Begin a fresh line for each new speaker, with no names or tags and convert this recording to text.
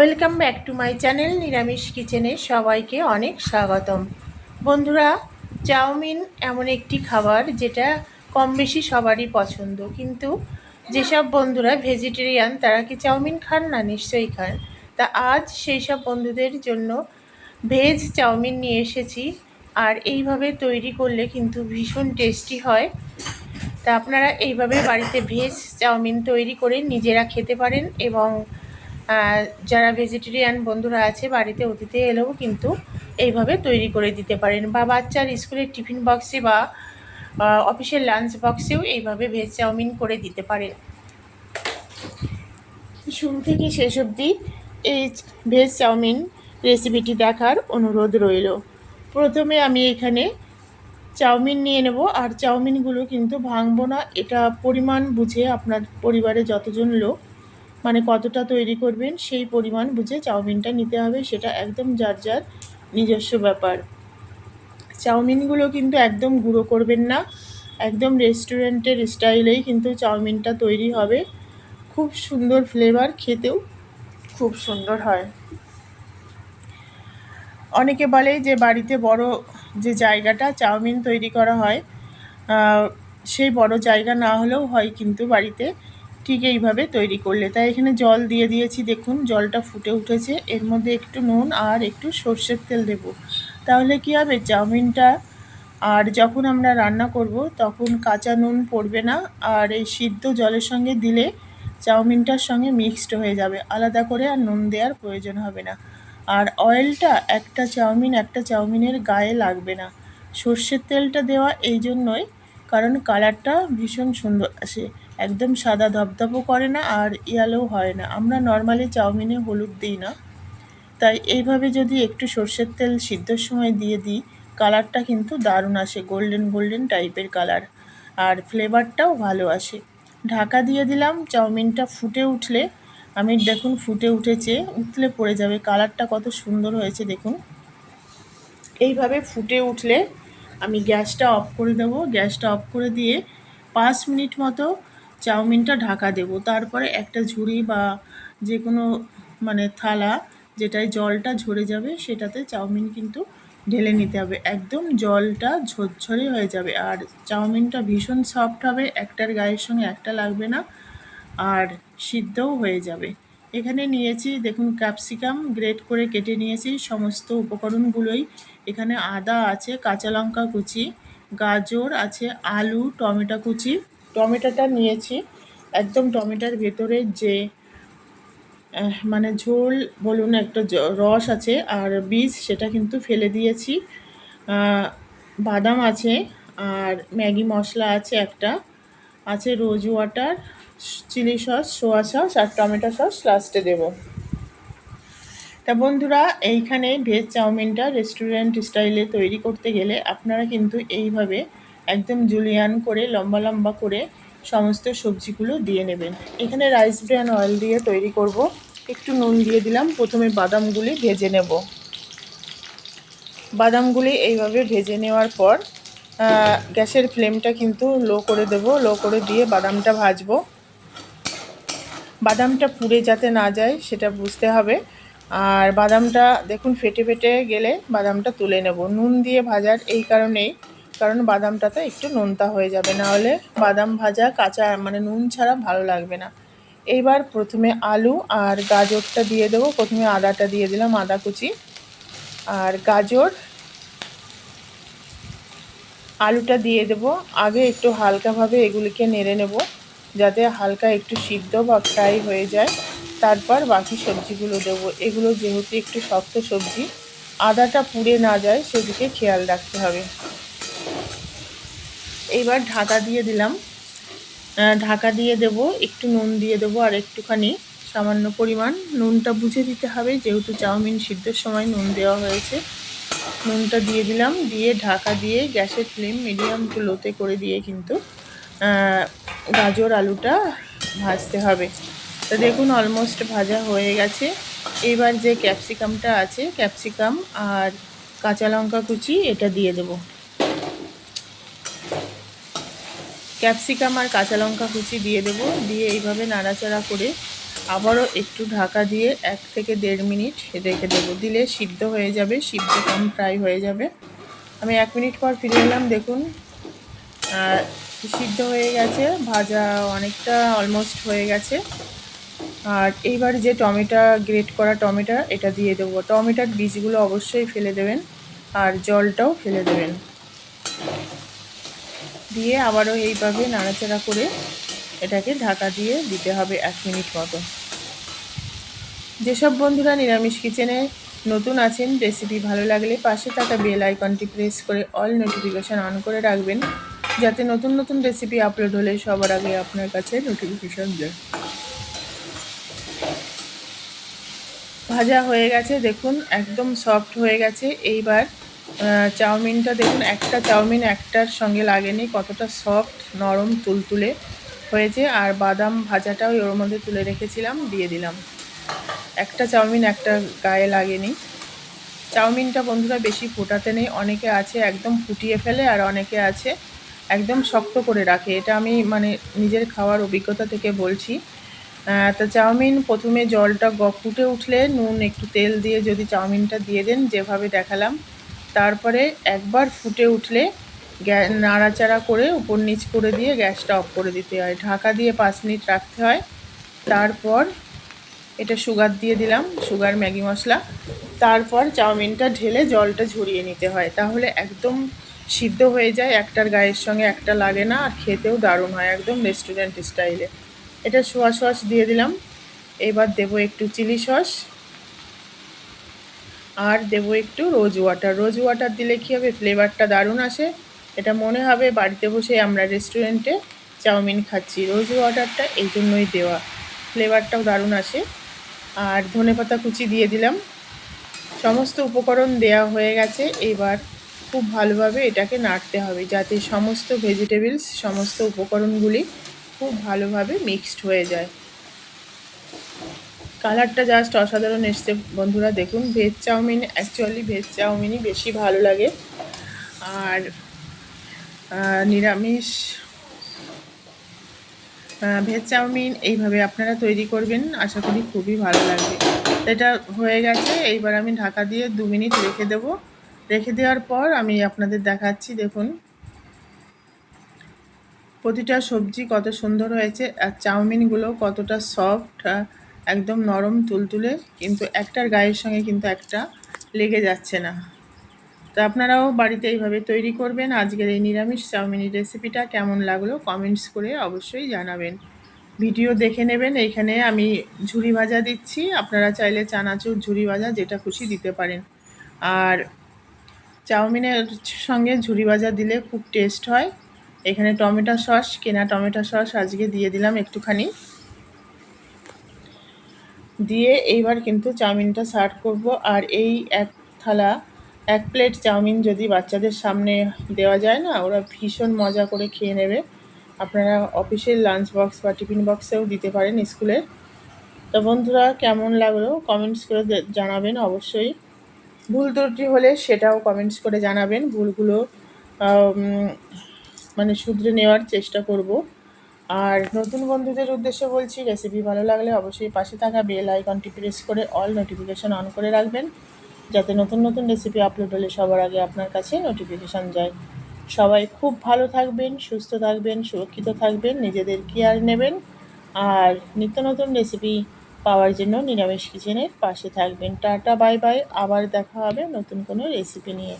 Welcome back to my channel নিরামিষ কিচেনে সবাইকে অনেক স্বাগতম। বন্ধুরা, চাউমিন এমন একটি খাবার যেটা কম বেশি সবারই পছন্দ, কিন্তু যেসব বন্ধুরা ভেজিটেরিয়ান তারা কি চাউমিন খান? না, নিশ্চয়ই খান। তা আজ সেই সব বন্ধুদের জন্য ভেজ চাউমিন নিয়ে এসেছি, আর এইভাবে তৈরি করলে কিন্তু ভীষণ টেস্টি হয়। তা আপনারা এইভাবে বাড়িতে ভেজ চাউমিন তৈরি করে নিজেরা খেতে পারেন এবং যারা ভেজিটেরিয়ান বন্ধুরা আছে, বাড়িতে অতিথি এলেও কিন্তু এইভাবে তৈরি করে দিতে পারেন বা বাচ্চার স্কুলের টিফিন বক্সে বা অফিসের লাঞ্চ বক্সেও এইভাবে ভেজ চাউমিন করে দিতে পারেন। শুরু থেকে শেষ অবধি এই ভেজ চাউমিন রেসিপিটি দেখার অনুরোধ রইল। প্রথমে আমি এখানে চাউমিন নিয়ে নেব, আর চাউমিনগুলো কিন্তু ভাঙবো না, এটা পরিমাণ বুঝে আপনার পরিবারে যতজন লোক মানে কতটা তৈরি করবেন, সেই পরিমাণ বুঝে চাউমিনটা নিতে হবে, সেটা একদম যার যার নিজস্ব ব্যাপার। চাউমিনগুলো কিন্তু একদম গুঁড়ো করবেন না, একদম রেস্টুরেন্টের স্টাইলেই কিন্তু চাউমিনটা তৈরি হবে। খুব সুন্দর ফ্লেভার, খেতেও খুব সুন্দর হয়। অনেকে বলে যে বাড়িতে বড় যে জায়গাটা চাউমিন তৈরি করা হয় সেই বড় জায়গা না হলেও হয় কিন্তু বাড়িতে। ঠিক এইভাবে তৈরি করলে। তাই এখানে জল দিয়ে দিয়েছি, দেখুন, জলটা ফুটে উঠেছে। এর মধ্যে একটু নুন আর একটু সর্ষের তেল দেব। তাহলে কি হবে? চাউমিনটা আর যখন আমরা রান্না করব, তখন কাঁচা নুন পড়বে না আর এই সিদ্ধ জলের সঙ্গে দিলে চাউমিনটার সঙ্গে মিক্সড হয়ে যাবে। আলাদা করে আর নুন দেওয়ার প্রয়োজন হবে না। আর অয়েলটা, একটা চাউমিন, একটা চাউমিনের গায়ে লাগবে না। সর্ষের তেলটা দেওয়া এই জন্যই, কারণ কালারটা ভীষণ সুন্দর আসে। একদম সাদা ধপধপও করে না আর ইয়ালো হয় না। আমরা নর্মালি চাউমিনে হলুদ দিই না। তাই এইভাবে যদি একটু সর্ষের তেল সিদ্ধর সময় দিয়ে দিই, কালারটা কিন্তু দারুণ আসে গোল্ডেন গোল্ডেন টাইপের কালার। আর ফ্লেভারটাও ভালো আসে। ঢাকা দিয়ে দিলাম, চাউমিনটা ফুটে উঠলে, আমি দেখুন ফুটে উঠেছে উঠলে পড়ে যাবে। কালারটা কত সুন্দর হয়েছে দেখুন। এইভাবে ফুটে উঠলে আমি গ্যাসটা অফ করে দেব। গ্যাসটা অফ করে দিয়ে পাঁচ মিনিট মতো চাউমিনটা ঢাকা দেব। তারপরে একটা ঝুড়ি বা যে কোনো মানে থালা যেটায় জলটা ঝরে যাবে সেটাতে চাউমিন কিন্তু ঢেলে নিতে হবে। একদম জলটা ঝরঝরে হয়ে যাবে। আর চাউমিনটা ভীষণ সফট হবে, একটার গায়ের সঙ্গে একটা লাগবে না, আর সিদ্ধও হয়ে যাবে। এখানে নিয়েছি দেখুন ক্যাপসিকাম গ্রেট করে কেটে নিয়েছি, সমস্ত উপকরণগুলোই। এখানে আদা আছে, কাঁচা লঙ্কা কুচি, গাজর আছে, আলু, টমেটো কুচি টমেটোটা নিয়েছি। একদম টমেটোর ভেতরে যে মানে ঝোল বলুন একটা রস আছে আর বীজ সেটা কিন্তু ফেলে দিয়েছি। বাদাম আছে আর ম্যাগি মশলা আছে একটা। আছে rose water, chilli sauce, soya sauce আর টমেটো সস লাস্টে দেব। তা বন্ধুরা, এইখানে ভেজ চাউমিনটা রেস্টুরেন্ট স্টাইলে তৈরি করতে গেলে আপনারা কিন্তু এইভাবে একদম জুলিয়ান করে, লম্বা লম্বা করে সমস্ত সবজিগুলো দিয়ে নেবেন। এখানে রাইস ব্র্যান অয়েল দিয়ে তৈরি করব। একটু নুন দিয়ে দিলাম। প্রথমে বাদামগুলি ভেজে নেব। বাদামগুলি এইভাবে ভেজে নেওয়ার পর গ্যাসের ফ্লেমটা কিন্তু লো করে দেব। লো করে দিয়ে বাদামটা ভাজবো। বাদামটা পুড়ে যাতে না যায়, সেটা বুঝতে হবে। আর বাদামটা দেখুন, ফেটে ফেটে গেলে বাদামটা তুলে নেব। নুন দিয়ে ভাজার এই কারণেই কারণ বাদামটাতে একটু নোনতা হয়ে যাবে না হলে বাদাম ভাজা, কাঁচা মানে নুন ছাড়া ভালো লাগবে না। এইবার প্রথমে আলু আর গাজরটা দিয়ে দেবো। প্রথমে আদাটা দিয়ে দিলাম, আদা কুচি। আর গাজর, আলুটা দিয়ে দেব। আগে একটু হালকাভাবে এগুলিকে নেড়ে নেব, যাতে হালকা একটু সিদ্ধ বা ফ্রাই হয়ে যায়। তারপর বাকি সবজিগুলো দেবো। এগুলো যেহেতু একটু শক্ত সবজি, আদাটা পুড়ে না যায়, সেদিকে খেয়াল রাখতে হবে। এইবার ঢাকা দিয়ে দিলাম। ঢাকা দিয়ে দেব, একটু নুন দিয়ে দেবো আর একটুখানি সামান্য পরিমাণ। নুনটা বুঝে দিতে হবে, যেহেতু চাউমিন সিদ্ধর সময় নুন দেওয়া হয়েছে। নুনটা দিয়ে দিলাম, দিয়ে ঢাকা দিয়ে গ্যাসের ফ্লেম মিডিয়াম টু লোতে করে দিয়ে কিন্তু গাজর আলুটা ভাজতে হবে। তো দেখুন অলমোস্ট ভাজা হয়ে গেছে। এবার যে ক্যাপসিকামটা আছে ক্যাপসিকাম আর কাঁচা লঙ্কা কুচি, এটা দিয়ে দেবো। ক্যাপসিকাম আর কাঁচা লঙ্কা কুচি দিয়ে দেবো। দিয়ে এইভাবে নাড়াচাড়া করে আবারও একটু ঢাকা দিয়ে এক থেকে দেড় মিনিট রেখে দেবো। দিলে সিদ্ধ হয়ে যাবে, সিদ্ধ কম ফ্রাই হয়ে যাবে। আমি এক মিনিট পর ফিরে এলাম, দেখুন। সিদ্ধ হয়ে গেছে, ভাজা অনেকটা অলমোস্ট হয়ে গেছে। আর এইবার যে টমেটো গ্রেট করা টমেটো, এটা দিয়ে দেবো। টমেটোর বীজগুলো অবশ্যই ফেলে দেবেন, আর জলটাও ফেলে দেবেন। দিয়ে আবারও এইভাবে নাড়াচাড়া করে এটাকে ঢাকা দিয়ে দিতে হবে এক মিনিট মতো। যেসব বন্ধুরা নিরামিষ কিচেনে নতুন আছেন রেসিপি ভালো লাগলে পাশে থাকা বেল আইকনটি প্রেস করে অল নোটিফিকেশান অন করে রাখবেন, যাতে নতুন নতুন রেসিপি আপলোড হলে সবার আগে আপনার কাছে নোটিফিকেশান যায়। ভাজা হয়ে গেছে, দেখুন, একদম সফট হয়ে গেছে। এইবার চাউমিনটা দেখুন, একটা চাউমিন একটার সঙ্গে লাগেনি, কতটা সফট নরম, তুলতুলে হয়েছে। আর বাদাম ভাজাটাও ওর মধ্যে তুলে রেখেছিলাম, দিয়ে দিলাম। একটা চাউমিন একটা গায়ে লাগেনি। চাউমিনটা বন্ধুরা বেশি ফোটাতে নেই, অনেকে আছে একদম ফুটিয়ে ফেলে আর অনেকে আছে একদম শক্ত করে রাখে। এটা আমি মানে নিজের খাওয়ার অভিজ্ঞতা থেকে বলছি। তো চাউমিন প্রথমে জলটা গ, ফুটে উঠলে নুন, একটু তেল দিয়ে যদি চাউমিনটা দিয়ে দেন, যেভাবে দেখালাম তারপরে একবার ফুটে উঠলে গ্যা, নাড়াচাড়া করে উপর নিচ করে দিয়ে গ্যাসটা অফ করে দিতে হয়। ঢাকা দিয়ে পাঁচ মিনিট রাখতে হয়। তারপর এটা সুগার দিয়ে দিলাম, সুগার, ম্যাগি মশলা। তারপর চাউমিনটা ঢেলে জলটা ঝরিয়ে নিতে হয়। তাহলে একদম সিদ্ধ হয়ে যায়, একটার গায়ের সঙ্গে একটা লাগে না আর খেতেও দারুণ হয় একদম রেস্টুরেন্ট স্টাইলে। এটা সোয়া সস দিয়ে দিলাম। এবার দেবো একটু চিলি সস। আর দেবো একটু রোজ ওয়াটার রোজ ওয়াটার দিলে কী হবে? ফ্লেভারটা দারুণ আসে। এটা মনে হবে বাড়িতে বসে আমরা রেস্টুরেন্টে চাউমিন খাচ্ছি। রোজ ওয়াটারটা এই জন্যই দেওয়া। ফ্লেভারটাও দারুণ আসে। আর ধনে পাতা কুচি দিয়ে দিলাম। সমস্ত উপকরণ দেয়া হয়ে গেছে। এবার খুব ভালোভাবে এটাকে নাড়তে হবে যাতে সমস্ত ভেজিটেবলস সমস্ত উপকরণগুলি খুব ভালোভাবে মিক্সড হয়ে যায়। কালারটা জাস্ট অসাধারণ এসছে। বন্ধুরা দেখুন, veg chow mein actually veg চাউমিনই বেশি ভালো লাগে। আর নিরামিষ ভেজ চাউমিন এইভাবে আপনারা তৈরি করবেন, আশা করি খুবই ভালো লাগবে। এটা হয়ে গেছে, এইবার আমি ঢাকা দিয়ে দু মিনিট রেখে দেব। রেখে দেওয়ার পর আমি আপনাদের দেখাচ্ছি, দেখুন। প্রতিটা সবজি কত সুন্দর হয়েছে, আর চাউমিনগুলো কতটা সফট একদম নরম তুলতুলে, কিন্তু একটার গায়ের সঙ্গে কিন্তু একটা লেগে যাচ্ছে না। তো আপনারাও বাড়িতে এইভাবে তৈরি করবেন। আজকের এই নিরামিষ চাউমিনের রেসিপিটা কেমন লাগল কমেন্টস করে অবশ্যই জানাবেন। ভিডিও দেখে নেবেন এইখানে আমি ঝুরি ভাজা দিচ্ছি। আপনারা চাইলে চানাচুর ঝুরি ভাজা, যেটা খুশি দিতে পারেন। আর চাউমিনের সঙ্গে ঝুরি ভাজা দিলে খুব টেস্ট হয়। এখানে টমেটো সস, কেনা টমেটো সস আজকে দিয়ে দিলাম একটুখানি। দিয়ে এইবার কিন্তু চাউমিনটা সার্ভ করব। আর এই এক থালা, এক প্লেট চাউমিন যদি বাচ্চাদের সামনে দেওয়া যায় না, ওরা ভীষণ মজা করে খেয়ে নেবে। আপনারা অফিসের লাঞ্চ বক্স বা টিফিন বক্সেও দিতে পারেন স্কুলের তো বন্ধুরা, কেমন লাগল? কমেন্টস করে জানাবেন অবশ্যই। ভুল ত্রুটি হলে সেটাও কমেন্টস করে জানাবেন। ভুলগুলো মানে শুধরে নেওয়ার চেষ্টা করব। আর নতুন বন্ধুদের উদ্দেশ্যে বলছি রেসিপি ভালো লাগলে অবশ্যই পাশে থাকা বেল আইকনটি প্রেস করে অল নোটিফিকেশান অন করে রাখবেন, যাতে নতুন নতুন রেসিপি আপলোড হলে সবার আগে আপনার কাছে নোটিফিকেশান যায়। সবাই খুব ভালো থাকবেন, সুস্থ থাকবেন, সুরক্ষিত থাকবেন, নিজেদের কেয়ার নেবেন, আর নিত্য নতুন রেসিপি পাওয়ার জন্য নিরামিষ কিচেনের পাশে থাকবেন। টাটা বাই বাই আবার দেখা হবে নতুন কোনো রেসিপি নিয়ে।